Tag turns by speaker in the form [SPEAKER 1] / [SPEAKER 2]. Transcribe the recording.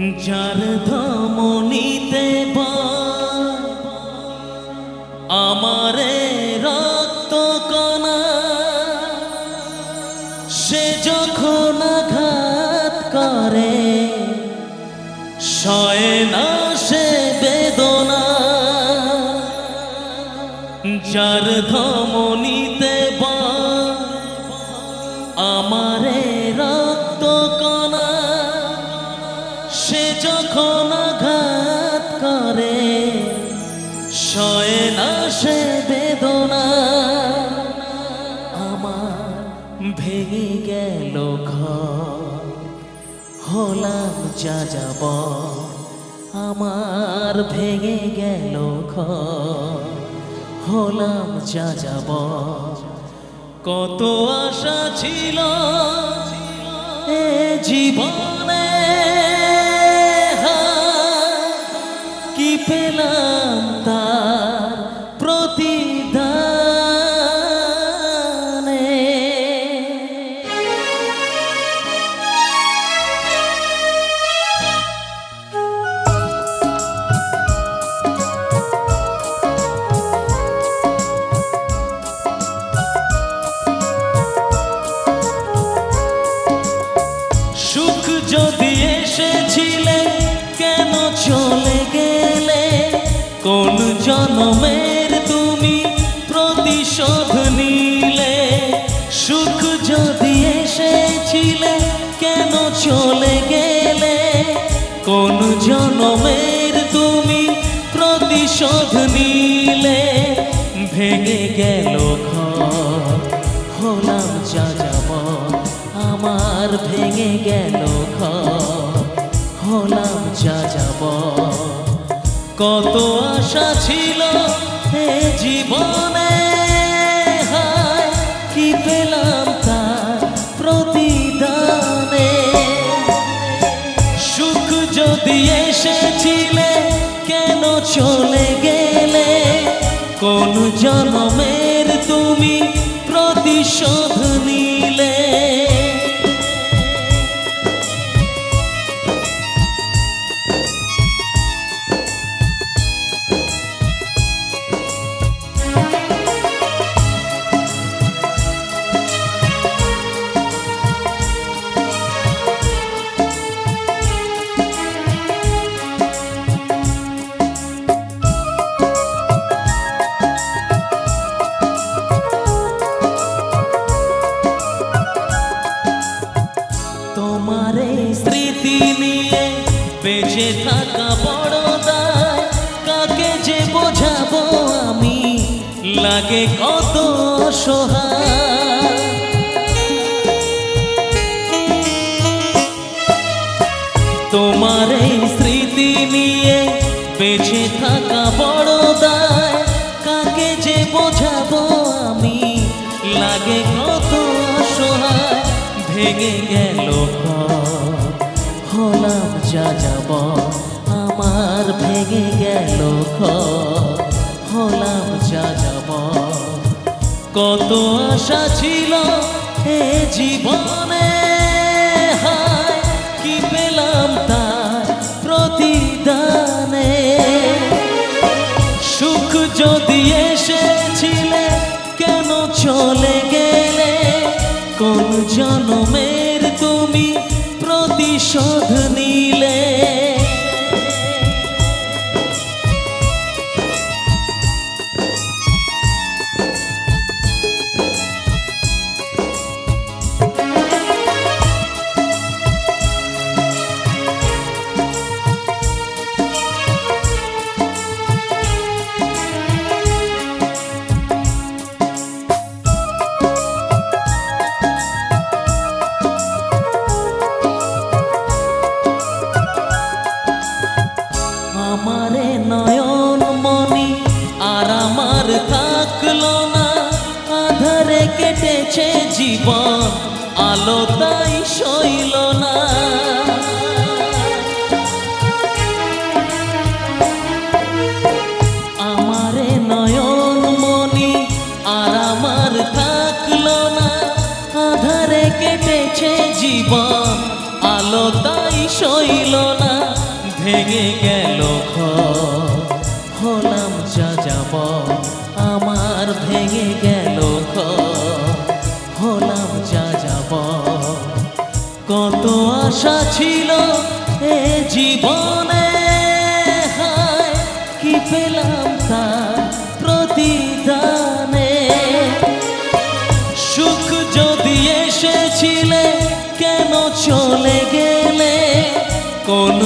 [SPEAKER 1] যার ধমনীতে আমারে রক্ত কণা। সে যখন আঘাত করে, সয় না সে বেদনা। যার ধমনীতে সে যখন আঘাত করে, সয় না সে বেদনা। আমার ভেঙে গেল ঘর, হলাম যা যাব আমার ভেঙে গেল ঘর, হলাম যা যাব কত আশা ছিল, এ জীবনে কি সুখ যদি এসেছিলে, কেন চলে গেলে? কোন জনমের তুমি প্রতিশোধ নিলে? ভেঙে গেল ঘর, হলাম যা যাব আমার ভেঙে গেল ঘর, হলাম যা যাব কত আশা ছিল এ জীবনে এসেছিলে কেন চলে গেলে? কোন জন্মের তুমি প্রতিশোধ বেঁচে থাকা বড় দায়। কাকে যে বোঝাবো আমি? লাগে কত সহায় তোমার এই স্মৃতি নিয়ে বেঁচে থাকা বড় দায়। কাকে যে বোঝাবো আমি? লাগে কত অসহায়। ভেঙে গেল হলাম যা যাব আমার ভেঙে গেল হলাম যা যাব কত আশা ছিল এ জীবনে। কি পেলাম তার প্রতিদানে? সুখ যদি এসেছিলে, কেন চলে গেলে? কোন জন্মের তুমি প্রতিশোধ আমারে নয়ন মনি আর আমার থাকল না। আধারে কেটেছে জীবন, আলো তাই সইল না। আমারে নয়ন মনি আর আমার থাকল না। আধারে কেটেছে জীবন, আলো তাই সইল না। ভেঙে গেল ঘর। হলাম যা যাব আমার ভেঙে গেল ঘর। হলাম যা যাব কত আশা ছিল এ জীবনে। হায়, কি পেলাম তার প্রতিদানে? সুখ যদি এসেছিলে, কেন চলে কোন